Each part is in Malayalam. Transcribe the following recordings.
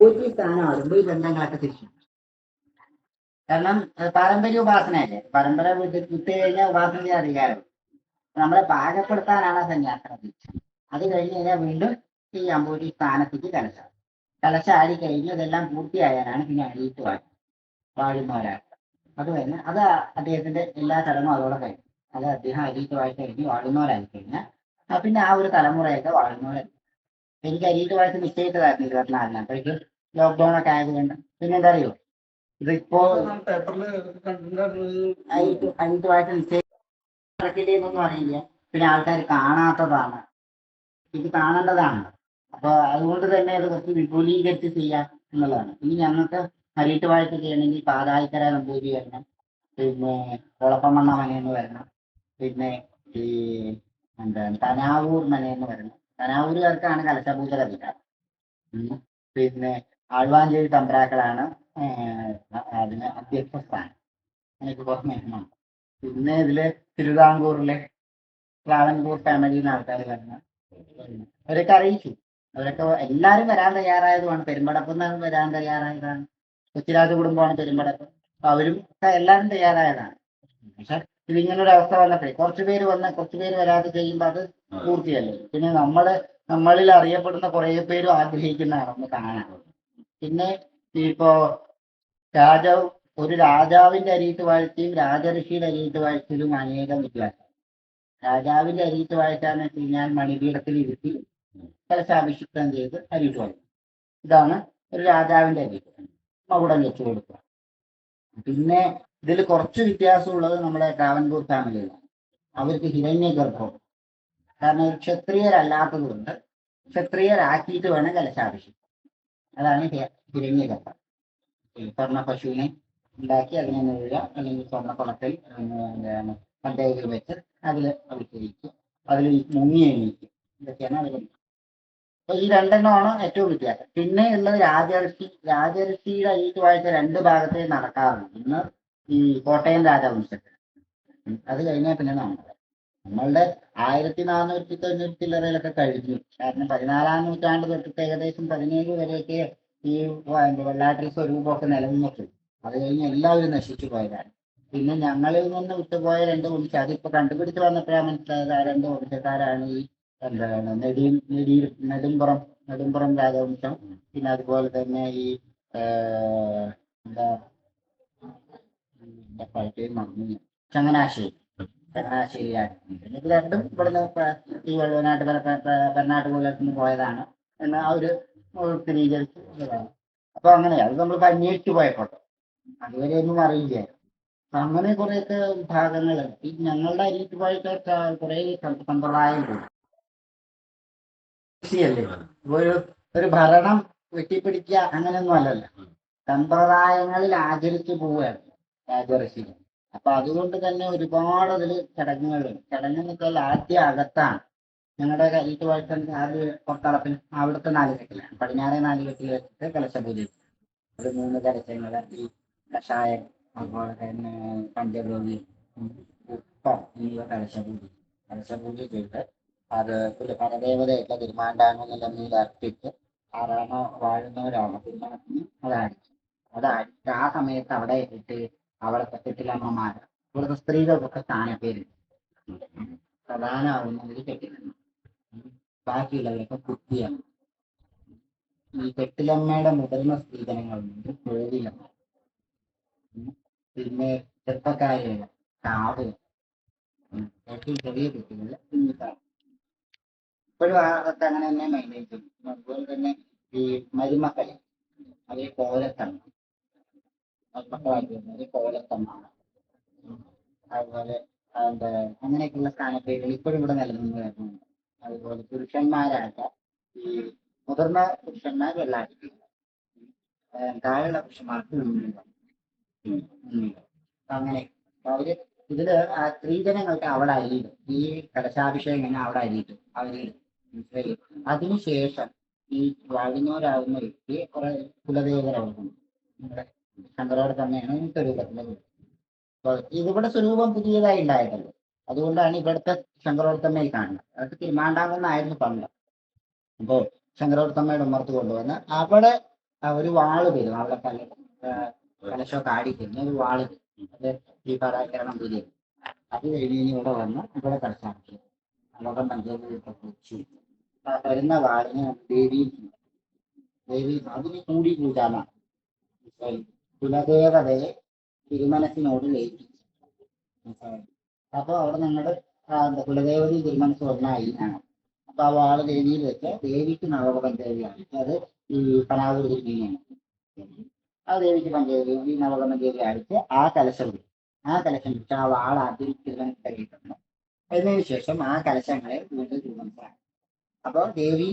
ഒരു സ്ഥാനമാകുമ്പോൾ ഈ ബന്ധങ്ങളൊക്കെ തിരിച്ചു കാരണം പാരമ്പര്യ ഉപാസനയല്ലേ പരമ്പര വിട്ട് വിട്ട് കഴിഞ്ഞാൽ ഉപാസന ചെയ്യാൻ അധികാരം നമ്മളെ പാകപ്പെടുത്താനാണ് സന്യാസം അത് കഴിഞ്ഞ് കഴിഞ്ഞാൽ വീണ്ടും ഈ അമ്പൂരി സ്ഥാനത്തേക്ക് കലശാം. കലശാടി കഴിഞ്ഞ് ഇതെല്ലാം പൂർത്തിയായാലാണ് പിന്നെ അടിയിട്ട് വാഴ വാഴുന്നവരാണ്. അത് കഴിഞ്ഞ് അത് അദ്ദേഹത്തിന്റെ എല്ലാ തലമും അതോടെ കഴിഞ്ഞു. അത് അദ്ദേഹം അരിയിട്ട് വാഴ്ച കഴിഞ്ഞ് വാഴുന്നവരായി കഴിഞ്ഞാൽ പിന്നെ ആ ഒരു തലമുറയൊക്കെ വാഴുന്നവരായി എനിക്ക് അരിയിട്ട് വാഴ്ച നിശ്ചയിച്ചതായിരുന്നു ഇരുപത്തിനാലിന് അപ്പോഴേക്ക് ലോക്ക്ഡൗൺ ഒക്കെ ആയതുകൊണ്ട്. പിന്നെ എന്താ അറിയോ ഇതിപ്പോ അരിയിട്ട് അറിയില്ല. പിന്നെ ആൾക്കാർ കാണാത്തതാണ്. ഇത് കാണേണ്ടതാണ്. അപ്പൊ അതുകൊണ്ട് തന്നെ അത് കുറച്ച് വിപുലീകരിച്ച് ചെയ്യാം എന്നുള്ളതാണ്. ഇനി ഞങ്ങൾക്ക് അരിയിട്ട് വാഴ്ച ചെയ്യണമെങ്കിൽ പാതായിക്കര നമ്പൂതിരി വരണം. പിന്നെ കുളപ്പമണ്ണ മനയെന്ന് വരണം. പിന്നെ ഈ എന്താണ് തനാവൂർ മനയെന്ന് വരണം. തനാവൂരുകാർക്കാണ് കലശപൂജ ഉം. പിന്നെ ആഴ്വാഞ്ചേരി തമ്പ്രാക്കളാണ് അതിന് അധ്യക്ഷ സ്ഥാനം. എനിക്ക് കുറച്ച് പിന്നെ ഇതിൽ തിരുവിതാംകൂറിലെ ട്രാവൻകൂർ ഫാമിലിന്ന് ആൾക്കാർ വരണം അവരൊക്കെ അറിയിച്ചു. അവരൊക്കെ എല്ലാരും വരാൻ തയ്യാറായതുമാണ്. പെരുമ്പടപ്പ് വരാൻ തയ്യാറായതാണ്. കൊച്ചിരാജ കുടുംബമാണ് പെരുമ്പടപ്പ്. അവരും എല്ലാവരും തയ്യാറായതാണ്. പക്ഷെ ഇതിങ്ങനെ ഒരു അവസ്ഥ വന്നപ്പോഴേ കുറച്ച് പേര് വന്ന് കുറച്ച് പേര് വരാതെ ചെയ്യുമ്പോൾ അത് പൂർത്തിയല്ലേ പിന്നെ നമ്മൾ നമ്മളിൽ അറിയപ്പെടുന്ന കുറെ പേരും ആഗ്രഹിക്കുന്നതാണ് ഒന്ന് കാണാൻ. പിന്നെ ഇപ്പോ രാജാവ് ഒരു രാജാവിന്റെ അരിയിട്ട് വാഴ്ചയും രാജഋഷിയുടെ അരിയിട്ട് വാഴ്ചയിലും അനേകം വ്യത്യാസം രാജാവിന്റെ അരിയിട്ട് വാഴ്ചാന്ന് വെച്ച് കഴിഞ്ഞാൽ മണിപീഠത്തിൽ ഇരുത്തി കലശാഭിഷിക്തം ചെയ്ത് അരിയിട്ട് വാഴ്ച ഇതാണ് ഒരു രാജാവിന്റെ അരിയിട്ട് മകുടം വെച്ച് കൊടുക്കുക. പിന്നെ ഇതിൽ കുറച്ച് വ്യത്യാസമുള്ളത് നമ്മുടെ ട്രാവൻകൂർ ഫാമിലിയിലാണ് അവർക്ക് ഹിരണ്യ ഗർഭം കാരണം ഒരു ക്ഷത്രിയരല്ലാത്തത് കൊണ്ട് ക്ഷത്രിയരാക്കിയിട്ട് വേണം കലശാഭിഷേകം. അതാണ് ഹിരണ്യ ഗർഭം സ്വർണ പശുവിനെ ഉണ്ടാക്കി അതിനെ നെഴുക അല്ലെങ്കിൽ സ്വർണ പഞ്ചായത്തിൽ വെച്ച് അതിൽ അഭിഷേകിക്കും അതിൽ മുങ്ങി എണീക്കും ഇതൊക്കെയാണ് അവർ അപ്പൊ ഈ രണ്ടെണ്ണമാണ് ഏറ്റവും വ്യത്യാസം. പിന്നെ ഉള്ളത് രാജർഷി. രാജർഷിയുടെ ഈ വായിച്ച രണ്ട് ഭാഗത്തേ നടക്കാറുണ്ട് ഇന്ന് ഈ കോട്ടയം രാജവംശത്തിൽ. അത് കഴിഞ്ഞാൽ പിന്നെ നമ്മുടെ നമ്മളുടെ ആയിരത്തി നാനൂറ്റി തൊണ്ണൂറ്റി ചില്ലറയിലൊക്കെ കഴിഞ്ഞു. കാരണം പതിനാലാം നൂറ്റാണ്ട് തൊട്ടിട്ട് ഏകദേശം പതിനേഴ് വരെയൊക്കെ ഈ വെള്ളാട്ടിൽ സ്വരൂപമൊക്കെ നിലനിന്നിട്ടു അത് കഴിഞ്ഞ് എല്ലാവരും നശിച്ചു പോയതാണ്. പിന്നെ ഞങ്ങളിൽ നിന്ന് വിട്ടുപോയ രണ്ട് വംശം അതിപ്പോ കണ്ടുപിടിച്ച് വന്നപ്പോഴാണ് മനസ്സിലായത് ആ രണ്ട് വംശക്കാരാണ് ഈ എന്താണ് നെടി നെടി നെടുമ്പുറം നെടുമ്പുറം രാജവംശം. പിന്നെ അതുപോലെ തന്നെ ഈ എന്താ എന്താ മറന്നു. ചങ്ങനാശ്ശേരി. ചങ്ങനാശ്ശേരിയാണ്. ഇത് രണ്ടും ഇവിടുന്ന് ഈ വള്ളുവനാട്ട് കർണാടകയിലേക്ക് നിന്ന് പോയതാണ്. എന്ന് ആ ഒരു സ്ഥിരീകരിച്ച്. അപ്പൊ അങ്ങനെ അത് നമ്മൾ അന്വേഷിച്ചു പോയപ്പോൾ അതുവരെ ഒന്നും അറിയില്ല. അപ്പൊ അങ്ങനെ കുറെയൊക്കെ ഭാഗങ്ങൾ. ഈ ഞങ്ങളുടെ അരിയിട്ട് പോയിട്ട് കുറെ സമ്പ്രദായങ്ങളുണ്ട്. കൃഷിയല്ലേ? ഒരു ഒരു ഭരണം വെട്ടിപ്പിടിക്കുക അങ്ങനെയൊന്നും അല്ലല്ലോ. സമ്പ്രദായങ്ങളിൽ ആചരിച്ചു പോവുകയാണ് രാജഋഷി അപ്പൊ അതുകൊണ്ട് തന്നെ ഒരുപാട് അതിൽ ചടങ്ങുകളുണ്ട്. ചടങ്ങ് എന്ന് വെച്ചാൽ ആദ്യം അകത്താണ് ഞങ്ങളുടെ കരീട്ട് വാഴ്ച ആദ്യ പൊട്ടളപ്പിന് അവിടുത്തെ നാലുകെട്ടിലാണ് പടിഞ്ഞാറെ നാലുകെട്ടിൽ വെച്ചിട്ട് കലശപൂജ ഒരു മൂന്ന് കലശങ്ങൾ ഈ കഷായം അതുപോലെ തന്നെ പഞ്ചഭൂമി ഉപ്പ എന്നിവ കലശപൂജ കലശപൂജ ചെയ്ത് അത് ഒരു പരദേവതയായിട്ടുള്ള തിരുമാണ്ടാണെന്നുള്ള അർപ്പിച്ച് ആരാണോ വാഴുന്നവരാണോ. അതാണ് അതടിച്ച് ആ സമയത്ത് അവിടെ ഇട്ട് അവിടുത്തെ കെട്ടിലമ്മമാർ ഇവിടുത്തെ സ്ത്രീകൾക്കൊക്കെ സ്ഥാനപ്പേര് പ്രധാനമാവുന്നതിൽ കെട്ടിലമ്മ ബാക്കിയുള്ളവരൊക്കെ കുട്ടിയാണ്. ഈ കെട്ടിലമ്മയുടെ മുതിർന്ന സ്ത്രീധനങ്ങളുണ്ട്. കോവിലമ്മ. പിന്നെ ചെറുപ്പക്കാരികൾ കാവ്. ചെറിയ കുട്ടികളിൽ കുഞ്ഞിക്കാവ്. ഇപ്പോഴും ആ അതൊക്കെ അങ്ങനെ തന്നെ പിന്നെ അതുപോലെ തന്നെ ഈ മരുമക്കൾ അതേ കോലത്തമ്മ മരുമക്കളായിട്ട് വരുന്നത് കോലത്തമ്മ. അതുപോലെ എന്താ അങ്ങനെയൊക്കെയുള്ള സ്ഥാനപ്പേരുകൾ ഇപ്പോഴും ഇവിടെ നിലനിന്ന് വരുന്നുണ്ട് അതുപോലെ പുരുഷന്മാരായിട്ട് ഈ മുതിർന്ന പുരുഷന്മാർ വെള്ളാട്ടി താഴെയുള്ള പുരുഷന്മാർക്ക് ഉണ്ണികൾ. ഉം. ഉണ്ണികൾ. അപ്പൊ അങ്ങനെ അവർ ഇതിൽ ആ സ്ത്രീജനങ്ങൾക്ക് അവിടെ അരിയിടും ഈ കലശാഭിഷേകം അവിടെ അരിയിട്ടും അവരിടും മനസ്സിലായി അതിനുശേഷം ഈ വാഴുന്നവരാകുന്ന വ്യക്തി കുറെ കുലദേവരാകുന്നു നമ്മുടെ ശങ്കരോട് തന്നെയാണ് ഈ സ്വരൂപത്തിലെ അപ്പൊ ഇതിവിടെ സ്വരൂപം പുതിയതായി ഉണ്ടായതല്ലോ? അതുകൊണ്ടാണ് ഇവിടുത്തെ ശങ്കരോത്തമ്മയിൽ കാണുന്നത്. അത് തിരുമാണ്ടാകുന്നായിരുന്നു പണ്ട് അപ്പോ ശങ്കരോത്തമ്മയുടെ ഉമ്മർത്ത് കൊണ്ടുവന്ന് അവിടെ ഒരു വാൾ തരും. അവിടെ കല കലശമൊക്കെ ആടി തരുന്ന ഒരു വാൾ അത് ഈ പരാകരണം തരും അത് കഴിഞ്ഞ് ഇവിടെ വന്ന് ഇവിടെ കലശാക്കി അവിടെ വെച്ചു ആ വരുന്ന വാളിന് ദേവി ദേവി അതിന് കൂടി കൂട്ടാനാണ്? കുലദേവതയെ തിരുമനസിനോട് ലയിപ്പിച്ചു? അപ്പൊ അവിടെ നിങ്ങളുടെ കുലദേവതി തിരുമനസ് ഒന്നായി ആണ് അപ്പൊ ആ വാൾ ദേവിയിൽ വെച്ച് ദേവിക്ക് നവക പഞ്ചദേവിയാണ് അത് ഈ പനാവൂർ ദേവിയാണ് ആ ദേവിക്ക് പഞ്ചേവി ഈ നവക ദേവി അടിച്ച് ആ കലശം ആ കലശം വെച്ച് ആ ആദ്യം തിരുമനസ് കഴിയിട്ടുണ്ട് അതിനുശേഷം ആ കലശങ്ങളെ വീണ്ടും തിരുമനസാണ് അപ്പൊ ദേവി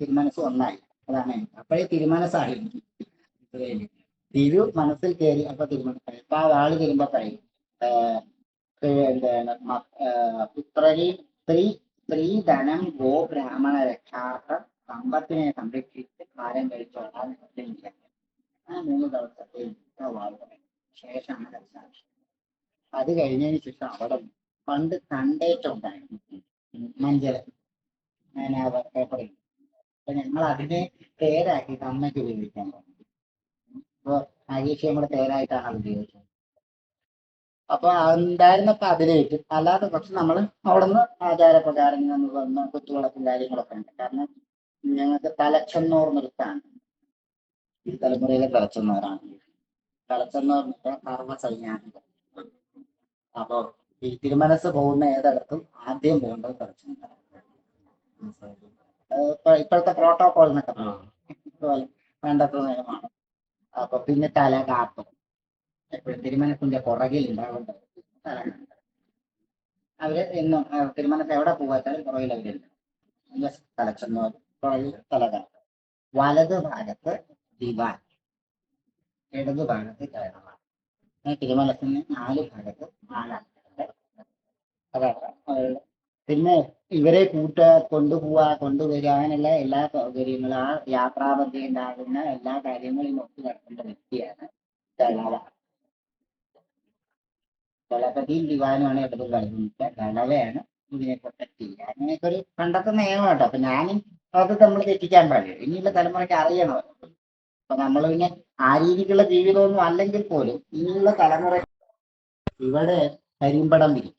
തിരുമനസ് ഒന്നായി അതാണ് അപ്പോഴേ തിരുമനസ്സായി മനസ്സിലായില്ലേ? തിരു മനസ്സിൽ കയറി അപ്പൊ തിരുമനസായി അപ്പൊ ആ ആൾ തരുമ്പോ പറയും എന്താണ് മ- സ്ത്രീ സ്ത്രീ ധനം ഗോ ബ്രാഹ്മണ രക്ഷാർത്ഥം സമ്പത്തിനെ സംരക്ഷിച്ച് കഴിച്ചോളാൻ പറ്റില്ല ആ മൂന്ന് ദിവസത്തെ പറയും ശേഷമാണ് അത് കഴിഞ്ഞതിന് ശേഷം അവിടെ പണ്ട് തണ്ടേറ്റം ഉണ്ടായിരുന്നു. മഞ്ചൽ പേപ്പറിൽ അപ്പൊ ഞങ്ങൾ അതിനെ പേരാക്കിയിട്ട് അമ്മയ്ക്ക് ഉപയോഗിക്കാൻ തുടങ്ങി അപ്പൊ ഹരീഷ് നമ്മുടെ പേരായിട്ടാണ് അത് ഉപയോഗിച്ചത്. അപ്പൊ ഉണ്ടായിരുന്നപ്പോ അതിലേക്ക് അല്ലാതെ പക്ഷെ നമ്മൾ അവിടുന്ന് ആചാരപ്രകാരം നമ്മൾ വന്ന് കുത്തുവിളക്കും കാര്യങ്ങളൊക്കെ ഉണ്ട്. കാരണം ഞങ്ങൾക്ക് തലച്ചെന്നോർ നിർത്താണ് ഈ തലമുറയിലെ തലച്ചെന്നോരാണ്. തലച്ചെന്നോർ നൃത്തം സർവസൈന്യാധികം അപ്പൊ ഈ തിരുമനസ് പോകുന്ന ഏതടത്തും ആദ്യം പോകേണ്ടത് ഇപ്പൊ ഇപ്പോഴത്തെ പ്രോട്ടോകോൾ എന്നൊക്കെ. ഇതുപോലെ വേണ്ടത്ര നിയമമാണ് അപ്പൊ പിന്നെ തല കാട്ടും എപ്പോഴും തിരുമനത്തിന്റെ പുറകിൽ തല കാട്ടും അവർ എന്നും തിരുമനത്ത് എവിടെ പോകാത്താലും പുറകിൽ അവരുണ്ട് ജസ്റ്റ് തലച്ചെന്നോ പുറകിൽ തല കാട്ടും വലത് ഭാഗത്ത് ദിവാൻ. ഇടത് ഭാഗത്ത് കേരളമാണ് തിരുമലത്തിന് നാല് ഭാഗത്ത് നാലാണ് അതാണ് അവരുടെ പിന്നെ ഇവരെ കൂട്ട കൊണ്ടുപോവാ കൊണ്ടുവരിക അങ്ങനെയുള്ള എല്ലാ സൗകര്യങ്ങളും ആ യാത്രാപദ്ധതി ഉണ്ടാകുന്ന എല്ലാ കാര്യങ്ങളും നോക്കി നടത്തേണ്ട വ്യക്തിയാണ് ദളവ ദളപതിയും ദിവാനുമാണ് ഇടതു കളിക്കുന്നത് ദളവയാണ് ഇതിനെ പ്രൊട്ടക്ട് ചെയ്യുക. അങ്ങനെയൊക്കെ ഒരു പണ്ടത്തെ നിയമം കേട്ടോ അപ്പൊ ഞാനും അത് നമ്മൾ തെറ്റിക്കാൻ പാടില്ല. ഇനിയുള്ള തലമുറയ്ക്ക് അറിയണം അപ്പൊ നമ്മൾ പിന്നെ ആ രീതിക്കുള്ള ജീവിതമൊന്നും അല്ലെങ്കിൽ പോലും ഇനിയുള്ള തലമുറ ഇവിടെ കരിമ്പടം വിരിക്കും.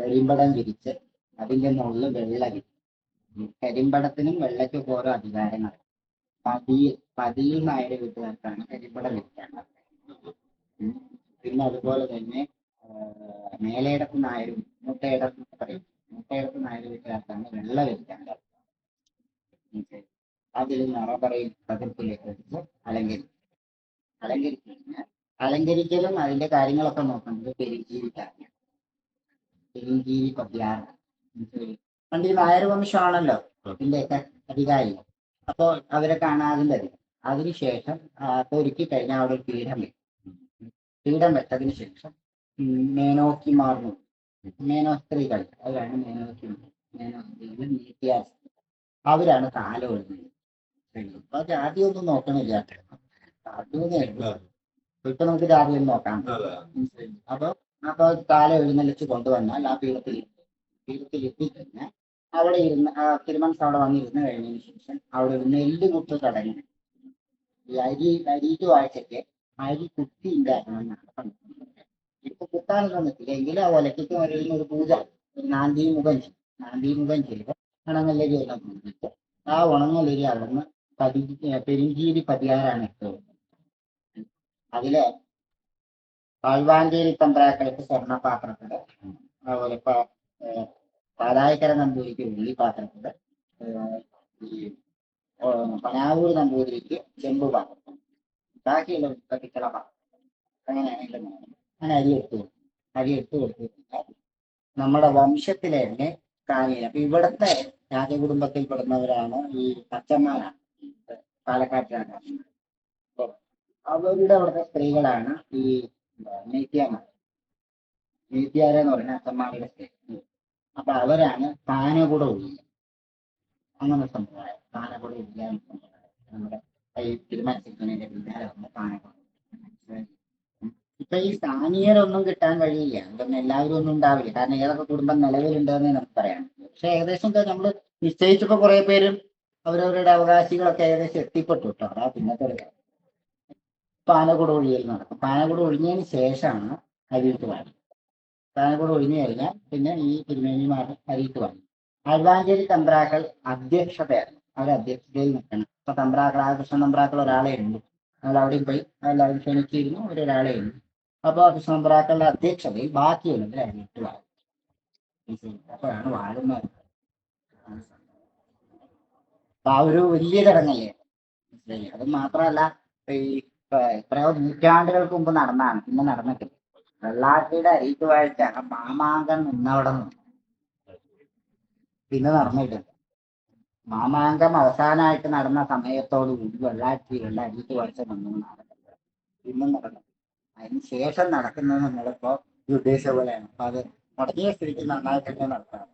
കരിമ്പടം വിരിച്ച് അതിന്റെ മുകളിൽ വെള്ള വിരിക്കും കരിമ്പടത്തിനും വെള്ളയ്ക്കും ഓരോ അധികാരങ്ങൾ. പതി പതിയിൽ നായര് വീട്ടുകാർക്കാണ് കരിമ്പടം വിരിക്കാനുള്ളത്. പിന്നെ അതുപോലെ തന്നെ മേലയിടത്ത് നായരും മുട്ടയിടത്ത് പറയും. മുട്ടയിടത്ത് നായർ വീട്ടുകാർക്കാണ് വെള്ള വിരിക്കാനുള്ളത്. അതിൽ നിറപറയും പതിപ്പിലേക്ക് വെച്ച് അലങ്കരിക്കും. അലങ്കരിച്ചു കഴിഞ്ഞാൽ അലങ്കരിക്കലും അതിന്റെ കാര്യങ്ങളൊക്കെ നോക്കുന്നത് പെരുജീവിക്കാണ് പെരുജീവി പദ്യാറ് പണ്ട് ഈ വംശമാണല്ലോ ഇതിന്റെയൊക്കെ അധികാരി. അപ്പോ അവരെ കാണാതെ വരും അതിനുശേഷം ഒരുക്കി കഴിഞ്ഞാൽ അവിടെ ഒരു പീഠം വെക്കും. പീഠം വെച്ചതിന് ശേഷം മേനോക്കി മേനോക്കിമാർന്നു. മേനോ സ്ത്രീകൾ അവരാണ് മേനോക്കി മേനോ സ്ത്രീകൾ നീത്യാസ് അവരാണ് കാലം എഴുതുന്നത് അപ്പൊ ജാതി ഒന്നും നോക്കണില്ല. ജാതി ഇപ്പൊ നമുക്ക് ജാതി ഒന്നും നോക്കാം. അപ്പൊ അപ്പൊ താഴെ എഴുന്നള്ളിച്ച് കൊണ്ടുവന്നാൽ ആ പീഠത്തിൽ പീഠത്തിൽ തന്നെ അവിടെ ഇരുന്ന് ആ തിരുമനസ് അവിടെ വന്നിരുന്ന് കഴിഞ്ഞതിന് ശേഷം അവിടെ ഒരു നെല്ലുകുത്ത് ചടങ്ങ്. ഈ അരി അരിയിട്ട് വാഴ്ചയ്ക്ക് അരി കുത്തി ഉണ്ടാക്കണം എന്നാണ് പണ്ട്. ഇപ്പൊ കുത്താനൊന്നും നിൽക്കില്ല എങ്കിലും ആ ഒലയ്ക്ക് വരുന്ന ഒരു പൂജ. ഒരു നാന്തി മുഖം ചെയ്യും. നാന്തി മുഖം ചെയ്ത് ഉണങ്ങല്ലരി എല്ലാം പൂജിച്ച് ആ ഉണങ്ങല്ലരി അവിടുന്ന് പതി പെരിഞ്ചീരി പതിയാറാണ് ഇട്ടത്. അതിൽ പാൽവാഞ്ചേരി തമ്പ്രാക്കൾക്ക് സ്വർണപാത്രത്തിൽ അതുപോലെ ഇപ്പൊ പാലായിക്കര നമ്പൂതിരിക്ക് വെള്ളി പാത്രത്തിൽ ഏഹ്, ഈ പനാവൂർ നമ്പൂതിരിക്ക് ചെമ്പ് പാത്രം ബാക്കിയുള്ള കത്തിക്കള പാത്രം. അങ്ങനെയാണെങ്കിലും. അങ്ങനെ അരി എടുത്തു കൊടുക്കും അരി എടുത്തു കൊടുത്തിട്ടുണ്ട് നമ്മുടെ വംശത്തിലെ തന്നെ കാര്യം അപ്പൊ ഇവിടുത്തെ രാജകുടുംബത്തിൽ പെടുന്നവരാണ് ഈ അച്ഛന്മാരാണ് പാലക്കാട്ടിലാണ് രാജാക്കന്മാർ അവരുടെ അവിടുത്തെ സ്ത്രീകളാണ് ഈ നെയ്ത്തിയാമാർ നെയ്ത്തിയാരെന്ന് പറഞ്ഞ അച്ഛന്മാരുടെ സ്ത്രീ. അപ്പൊ അവരാണ് താനകുട ഒഴിയുക അങ്ങനെ സമ്പ്രദായം. താനകുട എന്ന സമ്പ്രദായം. നമ്മുടെ ഈ തിരുമനസിക്കുന്നതിന്റെ പിന്നാലെ വന്ന താനകുട. ഇപ്പൊ ഈ സ്ഥാനീയരൊന്നും കിട്ടാൻ കഴിയില്ല. ഇതൊന്നും എല്ലാവരും ഒന്നും ഉണ്ടാവില്ല. കാരണം ഏതൊക്കെ കുടുംബം നിലവിലുണ്ടെന്ന് നമുക്ക് പറയാം പക്ഷെ ഏകദേശം നമ്മൾ നിശ്ചയിച്ചപ്പോ കുറെ പേരും അവരവരുടെ അവകാശികളൊക്കെ ഏകദേശം എത്തിപ്പെട്ടു കേട്ടോ. അതാ പിന്നത്തെ പാനക്കുട ഒഴിയൽ നടക്കും. പാനക്കുട ഒഴിഞ്ഞതിന് ശേഷമാണ് അരിയിട്ട് വാങ്ങി പാനക്കുട ഒഴിഞ്ഞു കഴിഞ്ഞാൽ പിന്നെ ഈ തിരുമേനിമാർ അരിയിട്ട് വാങ്ങി ആഴ്വാഞ്ചേരി തമ്പ്രാക്കൾ അധ്യക്ഷതയാണ്. അവർ അധ്യക്ഷതയിൽ നിൽക്കണം. ഇപ്പൊ തമ്പ്രാക്കൾ ആ കൃഷ്ണ തമ്പ്രാക്കൾ ഒരാളെ ഉണ്ട് നമ്മൾ അവിടെയും പോയി എല്ലാവരും ക്ഷണിച്ചിരുന്നു. ഒരാളെ ഉണ്ട് അപ്പോൾ കൃഷ്ണ തമ്പ്രാക്കളുടെ അധ്യക്ഷതയിൽ ബാക്കിയുള്ളത് അരിയിട്ട് വാങ്ങി അപ്പോഴാണ് വാഴുന്നത് ആ ഒരു വലിയ ചടങ്ങല്ലേ? അത് മാത്രമല്ല ഈ എത്രയോ നൂറ്റാണ്ടുകൾക്ക് മുമ്പ് നടന്നാണ് ഇന്ന് നടന്നിട്ടില്ല. വെള്ളാട്ടിയുടെ അരിക്ക് വാഴ്ച മാമാങ്കം നിന്നവിടെ നിന്ന്. പിന്നെ നടന്നിട്ടില്ല. മാമാങ്കം അവസാനമായിട്ട് നടന്ന സമയത്തോടു കൂടി വെള്ളാട്ടിയുടെ അരിക്ക് വാഴ്ച നിന്നു നടക്കുന്നത് പിന്നെ നടന്നു അതിന് ശേഷം നടക്കുന്നത് നമ്മളിപ്പോ ഈ ഉദ്ദേശിച്ച പോലെയാണ്. അപ്പൊ അത് മുടങ്ങിയ സ്ഥിതിക്ക് നന്നായിട്ട് തന്നെ നടത്താം.